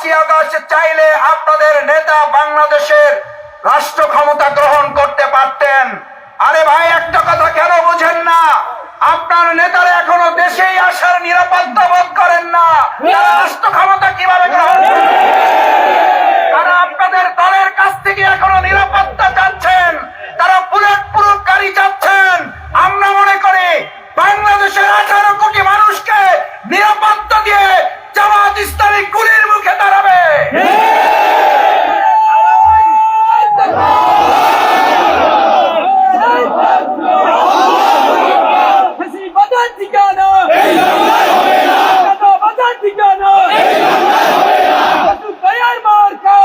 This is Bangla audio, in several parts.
পাঁচই আগস্ট চাইলে আপনাদের নেতা বাংলাদেশের রাষ্ট্র ক্ষমতা গ্রহণ করতে পারতেন। আরে ভাই একটা কথা কেন বুঝেন না? আপনার নেতারা এখনও দেশেই আসার নিরাপত্তা বোধ করেন না। তারা রাষ্ট্র ক্ষমতা কীভাবে গ্রহণ তারা আপনাদের দলের কাছ থেকে এখনও নিরাপত্তা চাচ্ছেন তারা বুলেট প্রুফ গাড়ি চাচ্ছেন আমরা মনে করি বাংলাদেশের আঠারো কোটি মানুষকে নিরাপত্তা দিয়ে জামাত ইসলামী গুলির মুখে দাঁড়াবে হাসি বাজার ঠিকানা বাজার ঠিকানা দয়ার মার্কা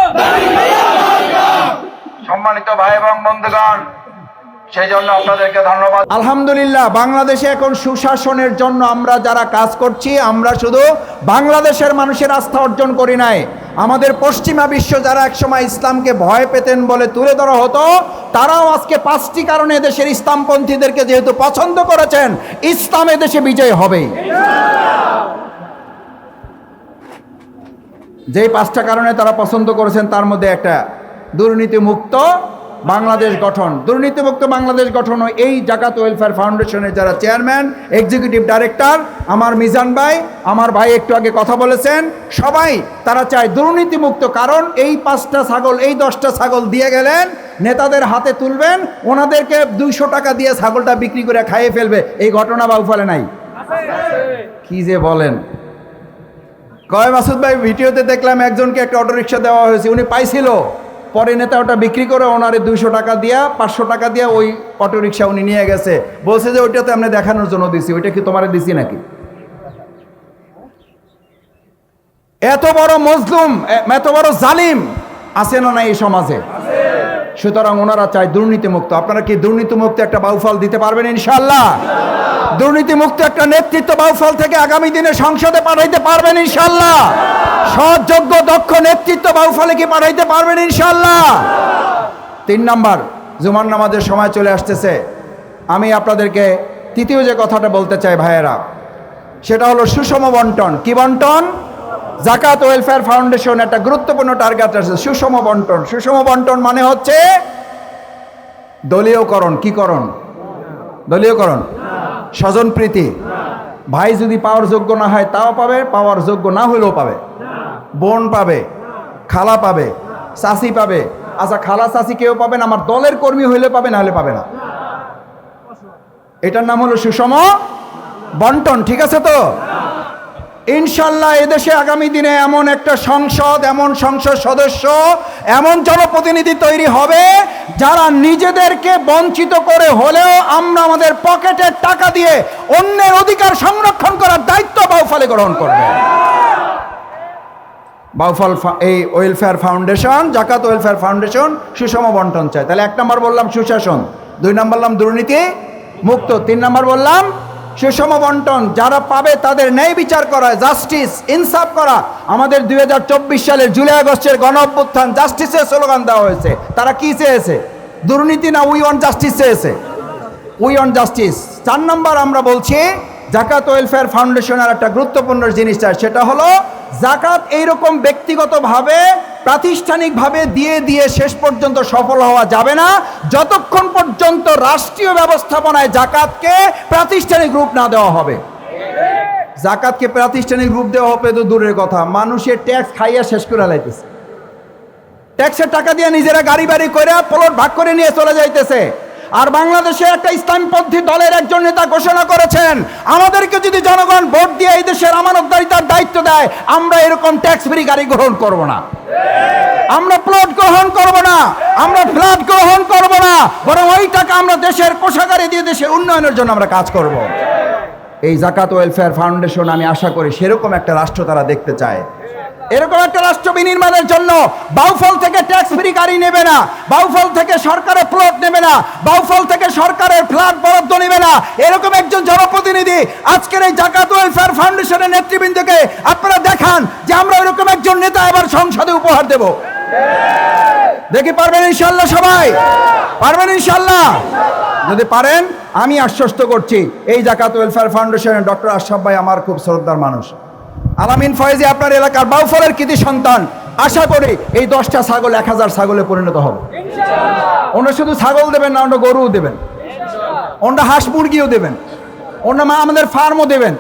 সম্মানিত ভাই এবং বন্ধুগণ, সেই জন্য আপনাদেরকে ধন্যবাদ। আলহামদুলিল্লাহ, বাংলাদেশে এখন সুশাসনের জন্য আমরা যারা কাজ করছি, আমরা শুধু বাংলাদেশের মানুষের আস্থা অর্জন করি নাই। আমাদের পশ্চিমা বিশ্ব যারা একসময় ইসলামকে ভয় পেতেন বলে তুলে ধরা হতো, তারাও আজকে পাঁচটি কারণে দেশের ইসলামপন্থীদেরকে যেহেতু পছন্দ করেছেন, ইসলাম দেশে বিজয় হবে। যেই পাঁচটা কারণে তারা পছন্দ করেছেন, তার মধ্যে একটা দুর্নীতি মুক্ত বাংলাদেশ গঠন। দুর্নীতিমুক্ত বাংলাদেশ গঠন ও এই জাকাত ওয়েলফেয়ার ফাউন্ডেশনের যারা চেয়ারম্যান এক্সিকিউটিভ ডাইরেক্টর আমার মিজান ভাই, আমার ভাই একটু আগে কথা বলেছেন, সবাই তারা চায় দুর্নীতিমুক্ত কারণ এই পাঁচটা ছাগল, এই দশটা ছাগল দিয়ে গেলেন, নেতাদের হাতে তুলবেন, ওনাদেরকে দুইশো টাকা দিয়ে ছাগলটা বিক্রি করে খাইয়ে ফেলবে। এই ঘটনা বাউফলে নাই? কি যে বলেন? কয় মাসুদ ভাই, ভিডিওতে দেখলাম একজনকে একটা অটোরিকশা দেওয়া হয়েছে, উনি পাইছিল। পরে নেতা ওটা বিক্রি করে ওনারে দুইশো টাকা দিয়া, পাঁচশো টাকা দিয়া ওই অটোরিকশা উনি নিয়ে গেছে। বলছে যে ওইটা তো আমি দেখানোর জন্য দিছি, ওইটা কি তোমার দিছি নাকি? এত বড় মজলুম এত বড় জালিম আছে না এই সমাজে? সুতরাং ওনারা চায় দুর্নীতিমুক্ত। আপনারা কি দুর্নীতিমুক্ত একটা বাউফল দিতে পারবেন ইনশাল্লাহ দুর্নীতিমুক্ত একটা নেতৃত্ব বাউফল থেকে আগামী দিনে সংসদে পাঠাইতে পারবেন ইনশাল্লাহ সৎযোগ্য, দক্ষ নেতৃত্ব বাউফলে কি পাঠাইতে পারবেন ইনশাল্লাহ তিন নাম্বার, জুমার নামাজের সময় চলে আসতেছে। আমি আপনাদেরকে তৃতীয় যে কথাটা বলতে চাই ভাইয়েরা, সেটা হলো সুষম বন্টন। কি বন্টন? জাকাত ওয়েলফেয়ার ফাউন্ডেশন একটা গুরুত্বপূর্ণ টার্গেট আছে, সুষম বন্টন। সুষম বন্টন মানে হচ্ছে দলীয়করণ। কি করণ? দলীয়করণ। স্বজনপ্রীতি ভাই যদি পাওয়ার যোগ্য না হয় তাও পাবে, পাওয়ার যোগ্য না হলেও পাবে। বোন পাবে, খালা পাবে চাষি পাবে। আচ্ছা খালা চাষি কেউ পাবেন আমার দলের কর্মী হইলে পাবে, না হলে পাবে না? এটার নাম হলো সুষম বন্টন, ঠিক আছে তো? ইনশাল্লাহ এদেশে আগামী দিনে এমন একটা সংসদ, এমন সংসদ সদস্য, এমন জনপ্রতিনিধি তৈরি হবে যারা নিজেদেরকে বঞ্চিত করে হলেও আমরা আমাদের পকেটের টাকা দিয়ে অন্যের অধিকার সংরক্ষণ করার দায়িত্ব বাউফলে গ্রহণ করবে। বাউফল এই ওয়েলফেয়ার ফাউন্ডেশন, জাকাত ওয়েলফেয়ার ফাউন্ডেশন সুষম বন্টন চায়। তাহলে এক নম্বর বললাম সুশাসন, দুই নম্বর বললাম দুর্নীতি, মুক্ত। তিন নম্বর বললাম সুষম বন্টন, যারা পাবে তাদের ন্যায় বিচার করা জাস্টিস ইনসাফ করা। আমাদের দুই সালের জুলাই আগস্টের গণ অভ্যুত্থান জাস্টিসের স্লোগান দেওয়া হয়েছে। তারা কি চেয়েছে? দুর্নীতি না উই অন জাস্টিস চেয়েছে? উই অন জাস্টিস চার নম্বর আমরা বলছি, জাকাত ওয়েলফেয়ার ফাউন্ডেশনের একটা গুরুত্বপূর্ণ জিনিসটা সেটা হলো, জাকাত এইরকম ব্যক্তিগতভাবে প্রাতিষ্ঠানিকভাবে দিয়ে দিয়ে শেষ পর্যন্ত সফল হওয়া যাবে না। যতক্ষণ পর্যন্ত রাষ্ট্রীয় ব্যবস্থাপনায় জাকাতকে প্রাতিষ্ঠানিক রূপ না দেওয়া হবে। জাকাতকে প্রাতিষ্ঠানিক রূপ দেওয়া হবে তো দূরের কথা। মানুষের ট্যাক্স খাইয়া শেষ করে লাইতেছে। ট্যাক্সের টাকা দিয়ে নিজেরা গাড়ি বাড়ি করে প্লট ভাগ করে নিয়ে চলে যাইতেছে। আর বাংলাদেশে একটা ইসলামপন্থী দলের একজন নেতা ঘোষণা করেছেন, আমাদেরকে যদি জনগণ ভোট দিয়ে এই দেশের আমানতদারিতার দায়িত্ব দেয়, আমরা এরকম ট্যাক্স ফ্রি গাড়ি গ্রহণ করব না। আমরা প্লট গ্রহণ করব না, আমরা ফ্ল্যাট গ্রহণ করব না, বরং ওই টাকা আমরা দেশের কোষাগারে দিয়ে দেশের উন্নয়নের জন্য আমরা কাজ করব। এই জাকাত ওয়েলফেয়ার ফাউন্ডেশন আমি আশা করি সেরকম একটা রাষ্ট্র তারা দেখতে চায়। এরকম একটা রাষ্ট্র বিনির্মাণের জন্য বাউফল থেকে ট্যাক্স ফ্রি গাড়ি নেবে না, বাউফল থেকে সরকারের প্লট নেবে না, বাউফল থেকে সরকারের ফ্ল্যাট বরাদ্দ নেবে না। এরকম একজন জনপ্রতিনিধি আজকের এই জাকাত ওয়েলফেয়ার ফাউন্ডেশনের নেতৃবৃন্দকে আপনারা দেখান যে আমরা এরকম একজন নেতা এবার সংসদে উপহার দেব। দেখি পারবেন ইনশাল্লাহ সবাই? পারবেন ইনশাল্লাহ যদি পারেন, আমি আশ্বস্ত করছি, এই জাকাত ওয়েলফেয়ার ফাউন্ডেশনের ডক্টর আশরাফ ভাই আমার খুব শ্রদ্ধার মানুষ। আলামিন ফয়েজি আপনার এলাকার বাউফলের কৃতি সন্তান। আশা করি এই দশটা ছাগল এক হাজার ছাগলে পরিণত হবে। ওনারা শুধু ছাগল দেবেন না ওনারা গরুও দেবেন। ওনারা হাঁস মুরগিও দেবেন। ওনারা মা আমাদের ফার্মও দেবেন।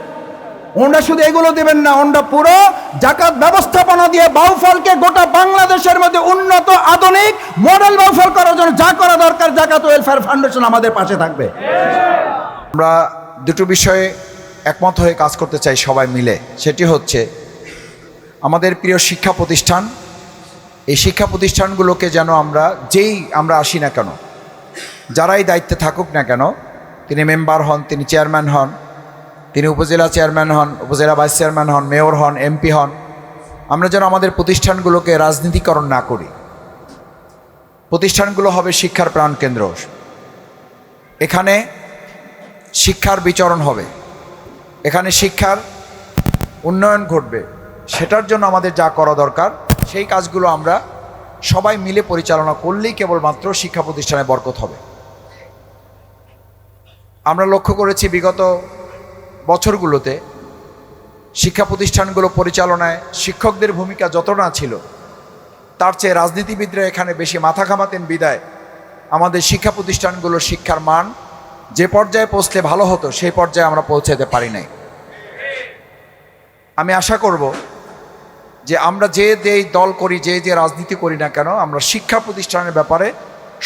ওনারা শুধু এগুলো দেবেন না ওনারা পুরো জাকাত ব্যবস্থাপনা দিয়ে বাউফলকে গোটা বাংলাদেশের মধ্যে উন্নত আধুনিক মডেল বাউফল করার জন্য যা করা দরকার জাকাত ওয়েলফেয়ার ফাউন্ডেশন আমাদের পাশে থাকবে। আমরা দুটো বিষয়ে একমত হয়ে কাজ করতে চাই সবাই মিলে, সেটি হচ্ছে আমাদের প্রিয় শিক্ষা প্রতিষ্ঠান। এই শিক্ষা প্রতিষ্ঠানগুলোকে যেন আমরা যেই আমরা আসি না কেন, যারাই দায়িত্বে থাকুক না কেন, তিনি মেম্বার হন, তিনি চেয়ারম্যান হন, তিনি উপজেলা চেয়ারম্যান হন, উপজেলা ভাইস চেয়ারম্যান হন, মেয়র হন, এমপি হন, আমরা যেন আমাদের প্রতিষ্ঠানগুলোকে রাজনীতিকরণ না করি। প্রতিষ্ঠানগুলো হবে শিক্ষার প্রাণকেন্দ্র। এখানে শিক্ষার বিচরণ হবে। এখানে শিক্ষার উন্নয়ন ঘটবে। সেটার জন্য আমাদের যা করা দরকার, সেই কাজগুলো আমরা সবাই মিলে পরিচালনা করলেই কেবলমাত্র শিক্ষা প্রতিষ্ঠানে বরকত হবে। আমরা লক্ষ্য করেছি বিগত বছরগুলোতে শিক্ষা প্রতিষ্ঠানগুলো পরিচালনায় শিক্ষকদের ভূমিকা যত না ছিল, তার চেয়ে রাজনীতিবিদরা এখানে বেশি মাথা ঘামাতেন বিদায়। আমাদের শিক্ষা প্রতিষ্ঠানগুলোর শিক্ষার মান যে পর্যায়ে পৌঁছলে ভালো হতো, সেই পর্যায়ে আমরা পৌঁছাতে পারি নাই। আমি আশা করব যে আমরা যে যেই দল করি, যে যে রাজনীতি করি না কেন, আমরা শিক্ষা প্রতিষ্ঠানের ব্যাপারে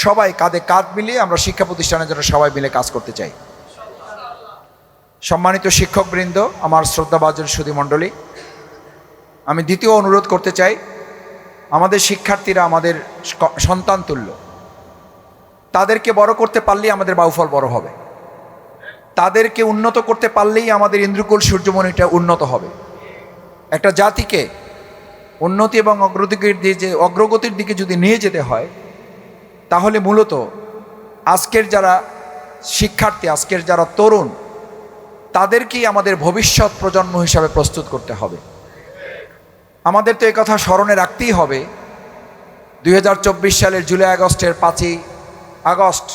সবাই কাঁধে কাঁধ মিলিয়ে আমরা শিক্ষা প্রতিষ্ঠানের জন্য সবাই মিলে কাজ করতে চাই। সম্মানিত শিক্ষকবৃন্দ, আমার শ্রদ্ধাভাজন সুধী মণ্ডলী, আমি দ্বিতীয় অনুরোধ করতে চাই, আমাদের শিক্ষার্থীরা আমাদের সন্তান তুল্য। তাদেরকে বড় করতে পারলেই আমাদের বাউফল বড় হবে। তাদেরকে উন্নত করতে পারলেই আমাদের ইন্দ্রকুল সূর্যমণিটা উন্নত হবে। একটা জাতিকে উন্নতি এবং অগ্রগতির দিয়ে যে, অগ্রগতির দিকে যদি নিয়ে যেতে হয়, তাহলে মূলত আজকের যারা শিক্ষার্থী, আজকের যারা তরুণ, তাদেরকেই আমাদের ভবিষ্যৎ প্রজন্ম হিসাবে প্রস্তুত করতে হবে। আমাদের তো কথা স্মরণে রাখতেই হবে। দু হাজার চব্বিশ সালের জুলাই আগস্টের পাঁচই আগস্ট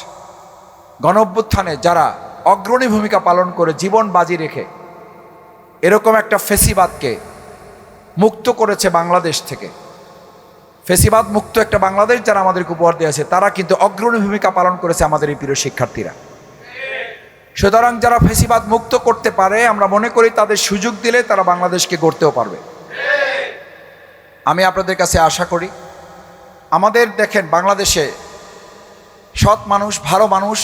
গণঅভ্যুত্থানে যারা অগ্রণী ভূমিকা পালন করে জীবন বাজি রেখে এরকম একটা ফেসিবাদকে মুক্ত করেছে বাংলাদেশ থেকে। ফেসিবাদ মুক্ত একটা বাংলাদেশ যারা আমাদেরকে উপহার দিয়েছে, তারা কিন্তু অগ্রণী ভূমিকা পালন করেছে আমাদের এই প্রিয় শিক্ষার্থীরা। সুতরাং যারা ফেসিবাদ মুক্ত করতে পারে, আমরা মনে করি তাদের সুযোগ দিলে তারা বাংলাদেশকে গড়তেও পারবে। আমি আপনাদের কাছে আশা করি, আমাদের দেখেন বাংলাদেশে সৎ মানুষ, ভালো মানুষ,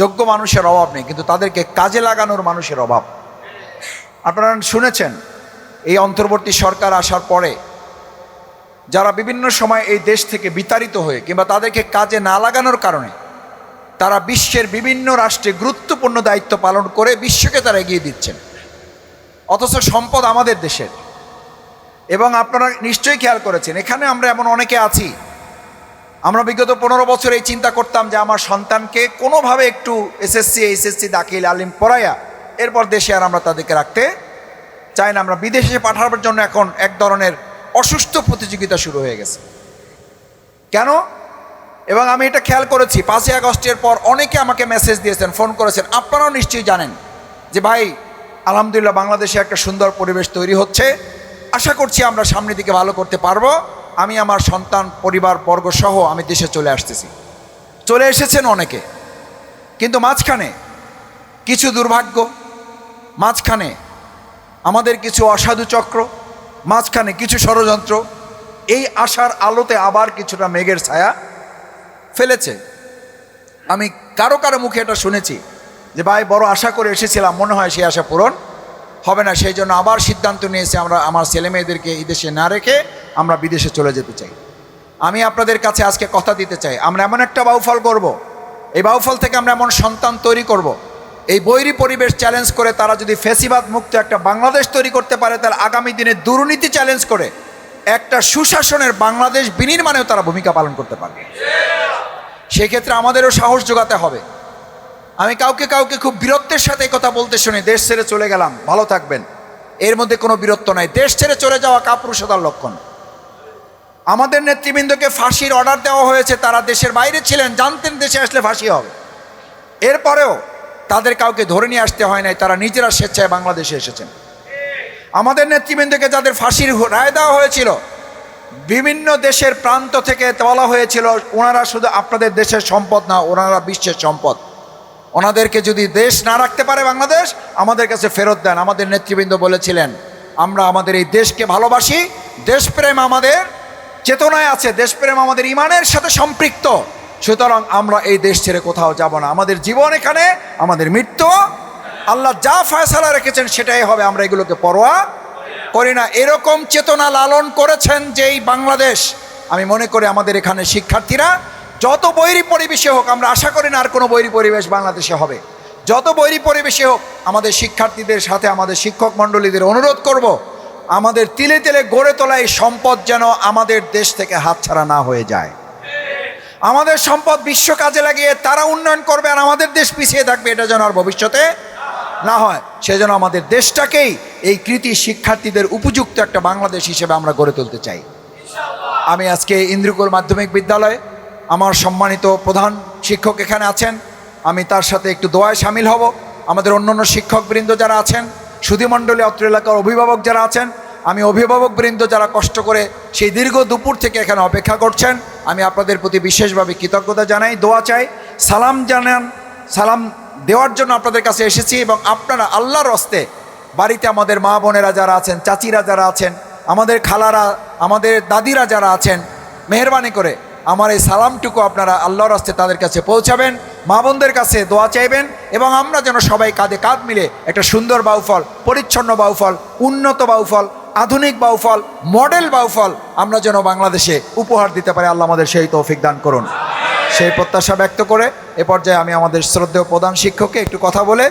যোগ্য মানুষের অভাব নেই, কিন্তু তাদেরকে কাজে লাগানোর মানুষের অভাব। আপনারা শুনেছেন, এই অন্তর্বর্তী সরকার আসার পরে যারা বিভিন্ন সময় এই দেশ থেকে বিতাড়িত হয়ে কিংবা তাদেরকে কাজে না লাগানোর কারণে তারা বিশ্বের বিভিন্ন রাষ্ট্রে গুরুত্বপূর্ণ দায়িত্ব পালন করে বিশ্বকে তারা এগিয়ে দিচ্ছেন। অথচ সম্পদ আমাদের দেশের। এবং আপনারা নিশ্চয়ই খেয়াল করেছেন, এখানে আমরা এমন অনেকে আছি আমরা বিগত পনেরো বছর এই চিন্তা করতাম যে আমার সন্তানকে কোনোভাবে একটু এসএসসি, এইচএসসি, দাখিল, আলিম পড়াইয়া এরপর দেশে আর আমরা তাদেরকে রাখতে চাই না। আমরা বিদেশে পাঠানোর জন্য এখন এক ধরনের অসুস্থ প্রতিযোগিতা শুরু হয়ে গেছে। কেন? এবং আমি এটা খেয়াল করেছি, পাঁচই আগস্টের পর অনেকে আমাকে মেসেজ দিয়েছেন ফোন করেছেন। আপনারাও নিশ্চয়ই জানেন যে ভাই, আলহামদুলিল্লাহ বাংলাদেশে একটা সুন্দর পরিবেশ তৈরি হচ্ছে। আশা করছি আমরা সামনের দিকে ভালো করতে পারব। আমি আমার সন্তান, পরিবার বর্গ সহ আমি দেশে চলে আসতেছি। চলে এসেছেন অনেকে, কিন্তু মাঝখানে কিছু দুর্ভাগ্য, মাঝখানে আমাদের কিছু অসাধু চক্র, মাঝখানে কিছু ষড়যন্ত্র, এই আশার আলোতে আবার কিছুটা মেঘের ছায়া ফেলেছে। আমি কারও কারও মুখে এটা শুনেছি যে, ভাই, বড় আশা করে এসেছিলাম, মনে হয় সেই আশা পূরণ হবে না, সেই জন্য আবার সিদ্ধান্ত নিয়েছে আমরা আমার ছেলে মেয়েদেরকে এই দেশে না রেখে আমরা বিদেশে চলে যেতে চাই আমি আপনাদের কাছে আজকে কথা দিতে চাই, আমরা এমন একটা বাউফল করব। এই বাউফল থেকে আমরা এমন সন্তান তৈরি করব। এই বৈরী পরিবেশ চ্যালেঞ্জ করে তারা যদি ফেসিবাদ মুক্ত একটা বাংলাদেশ তৈরি করতে পারে, তাহলে আগামী দিনে দুর্নীতি চ্যালেঞ্জ করে একটা সুশাসনের বাংলাদেশ বিনির্মাণেও তারা ভূমিকা পালন করতে পারবে সেক্ষেত্রে আমাদেরও সাহস যোগাতে হবে আমি কাউকে কাউকে খুব বীরত্বের সাথে কথা বলতে শুনি, দেশ ছেড়ে চলে গেলাম, ভালো থাকবেন। এর মধ্যে কোনো বীরত্ব নাই। দেশ ছেড়ে চলে যাওয়া কাপুরুষতার লক্ষণ। আমাদের নেতৃবৃন্দকে ফাঁসির অর্ডার দেওয়া হয়েছে, তারা দেশের বাইরে ছিলেন, জানতেন দেশে আসলে ফাঁসি হবে। এরপরেও তাদের কাউকে ধরে নিয়ে আসতে হয় নাই, তারা নিজেরা স্বেচ্ছায় বাংলাদেশে এসেছেন। আমাদের নেতৃবৃন্দকে যাদের ফাঁসির রায় দেওয়া হয়েছিল, বিভিন্ন দেশের প্রান্ত থেকে বলা হয়েছিল, ওনারা শুধু আপনাদের দেশের সম্পদ না, ওনারা বিশ্বের সম্পদ। ওনাদেরকে যদি দেশ না রাখতে পারে বাংলাদেশ, আমাদের কাছে ফেরত দেন। আমাদের নেতৃবৃন্দ বলেছিলেন, আমরা আমাদের এই দেশকে ভালোবাসি। দেশপ্রেম আমাদের চেতনায় আছে, দেশপ্রেম আমাদের ইমানের সাথে সম্পৃক্ত। সুতরাং আমরা এই দেশ ছেড়ে কোথাও যাব না। আমাদের জীবন এখানে, আমাদের মৃত্যু। আল্লাহ যা ফয়সালা রেখেছেন, সেটাই হবে। আমরা এগুলোকে পরোয়া করি না। এরকম চেতনা লালন করেছেন যেই বাংলাদেশ। আমি মনে করি আমাদের এখানে শিক্ষার্থীরা যত বৈরী পরিবেশে হোক, আমরা আশা করি না আর কোনো বৈরী পরিবেশ বাংলাদেশে হবে। যত বৈরী পরিবেশে হোক, আমাদের শিক্ষার্থীদের সাথে, আমাদের শিক্ষক মণ্ডলীদের অনুরোধ করব, আমাদের তিলে তিলে গড়ে তোলা এই সম্পদ যেন আমাদের দেশ থেকে হাতছাড়া না হয়ে যায়। আমাদের সম্পদ বিশ্ব কাজে লাগিয়ে তারা উন্নয়ন করবে আর আমাদের দেশ পিছিয়ে থাকবে, এটা যেন আর ভবিষ্যতে না হয়। সেজন্য আমাদের দেশটাকেই এই কৃতি শিক্ষার্থীদের উপযুক্ত একটা বাংলাদেশ হিসেবে আমরা গড়ে তুলতে চাই। আমি আজকে ইন্দ্রকুল মাধ্যমিক বিদ্যালয়ে আমার সম্মানিত প্রধান শিক্ষক এখানে আছেন। আমি তার সাথে একটু দোয়ায় সামিল হব। আমাদের অন্যান্য শিক্ষকবৃন্দ যারা আছেন সুধীমণ্ডলী অত্র এলাকার অভিভাবক যারা আছেন, আমি অভিভাবকবৃন্দ যারা কষ্ট করে সেই দীর্ঘ দুপুর থেকে এখানে অপেক্ষা করছেন, আমি আপনাদের প্রতি বিশেষভাবে কৃতজ্ঞতা জানাই, দোয়া চাই, সালাম জানান, সালাম দেওয়ার জন্য আপনাদের কাছে এসেছি এবং আপনারা আল্লাহর হস্তে বাড়িতে আমাদের মা বোনেরা যারা আছেন, চাচিরা যারা আছেন, আমাদের খালারা, আমাদের দাদিরা যারা আছেন, মেহরবানি করে আমার এই সালামটুকু আপনারা আল্লাহর হস্তে তাদের কাছে পৌঁছাবেন, মা বোনদের কাছে দোয়া চাইবেন এবং আমরা যেন সবাই কাঁধে কাঁধ মিলে একটা সুন্দর বাউফল, পরিচ্ছন্ন বাউফল, উন্নত বাউফল, আধুনিক বাউফল, মডেল বাউফল আমরা যেন বাংলাদেশে উপহার দিতে পারি। আল্লাহ আমাদের সেই তৌফিক দান করুন। সেই প্রত্যাশা ব্যক্ত করে এ পর্যায়ে আমি আমাদের শ্রদ্ধেয় প্রধান শিক্ষককে একটু কথা বলে